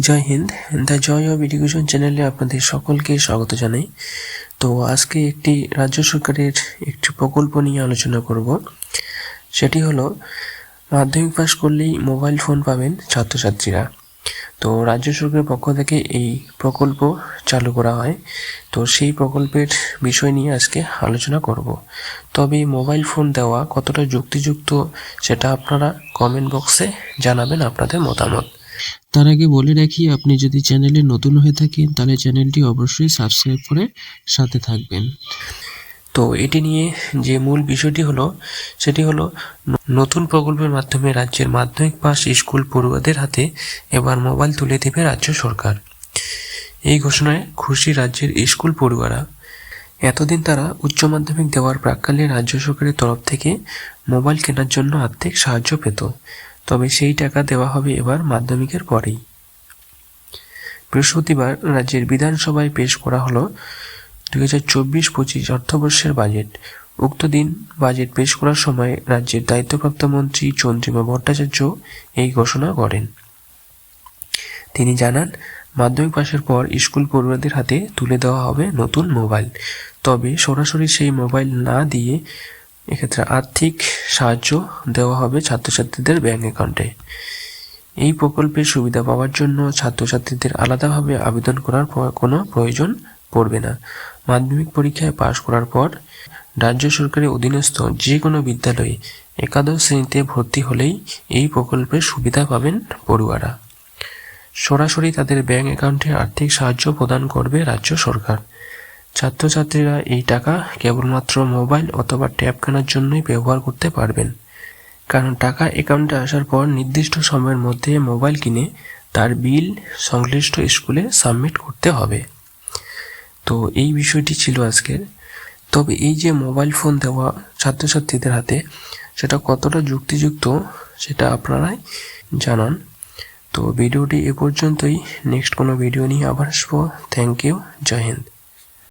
Jai Hind. The joy of education চ্যানেলে আপনাদের সকলকে স্বাগত জানাই। তো আজকে একটি রাজ্য সরকারের একটি প্রকল্প নিয়ে আলোচনা করব। সেটি হলো, মাধ্যমিক পাস করলেই মোবাইল ফোন পাবেন ছাত্রছাত্রীরা। তো রাজ্য সরকারের পক্ষ থেকে এই প্রকল্প চালু করা হয়। তো সেই প্রকল্পের বিষয় নিয়ে আজকে আলোচনা করব। তবে মোবাইল ফোন দেওয়া কতটা যুক্তিযুক্ত, সেটা আপনারা কমেন্ট বক্সে জানাবেন আপনাদের মতামত। তার আগে বলে রাখি, আপনি যদি চ্যানেলে নতুন হয়ে থাকেন, তাহলে চ্যানেলটি অবশ্যই সাবস্ক্রাইব করে সাথে থাকবেন। তো এটি নিয়ে যে মূল বিষয়টি হলো, সেটি হলো নতুন প্রকল্পের মাধ্যমে রাজ্যের মাধ্যমিক পাস স্কুল পড়ুয়াদের হাতে এবার মোবাইল তুলে দেবে রাজ্য সরকার। এই ঘোষণায় খুশি রাজ্যের স্কুল পড়ুয়ারা। এতদিন তারা উচ্চ মাধ্যমিক দেওয়ার প্রাককালে রাজ্য সরকারের তরফ থেকে মোবাইল কেনার জন্য আর্থিক সাহায্য পেত। তবে সেই টাকা দেওয়া হবে এবার মাধ্যমিকের পরেই। বৃহস্পতিবার রাজ্যের বিধানসভায় পেশ করা হলো দুই হাজার চব্বিশ পঁচিশ অর্থবর্ষের বাজেট। উক্ত দিন বাজেট পেশ করার সময় রাজ্যের দায়িত্বপ্রাপ্ত মন্ত্রী চন্দ্রিমা ভট্টাচার্য এই ঘোষণা করেন। তিনি জানান, মাধ্যমিক পাশের পর স্কুল পড়ুয়াদের হাতে তুলে দেওয়া হবে নতুন মোবাইল। তবে সরাসরি সেই মোবাইল না দিয়ে এক্ষেত্রে আর্থিক সাহায্য দেওয়া হবে ছাত্রছাত্রীদের ব্যাংক অ্যাকাউন্টে এই প্রকল্পের সুবিধা পাওয়ার জন্য ছাত্রছাত্রীদের আলাদাভাবে আবেদন করার কোনো প্রয়োজন পড়বে না। মাধ্যমিক পরীক্ষায় পাশ করার পর রাজ্য সরকারের অধীনস্থ যে কোনো বিদ্যালয়ে একাদশ শ্রেণীতে ভর্তি হলেই এই প্রকল্পের সুবিধা পাবেন পড়ুয়ারা। সরাসরি তাদের ব্যাংক অ্যাকাউন্টে আর্থিক সাহায্য প্রদান করবে রাজ্য সরকার। ছাত্রছাত্রীরা এই টাকা কেবলমাত্র মোবাইল অথবা ট্যাব কেনার জন্যই ব্যবহার করতে পারবেন। কারণ টাকা অ্যাকাউন্টে আসার পর নির্দিষ্ট সময়ের মধ্যে মোবাইল কিনে তার বিল সংশ্লিষ্ট স্কুলে সাবমিট করতে হবে। তো এই বিষয়টি ছিল আজকের। তবে এই যে মোবাইল ফোন দেওয়া ছাত্রছাত্রীদের হাতে, সেটা কতটা যুক্তিযুক্ত সেটা আপনারাই জানান। তো ভিডিওটি এ পর্যন্তই। নেক্সট কোনো ভিডিও নিয়ে আবার আসব। Thank you. জয় হিন্দ।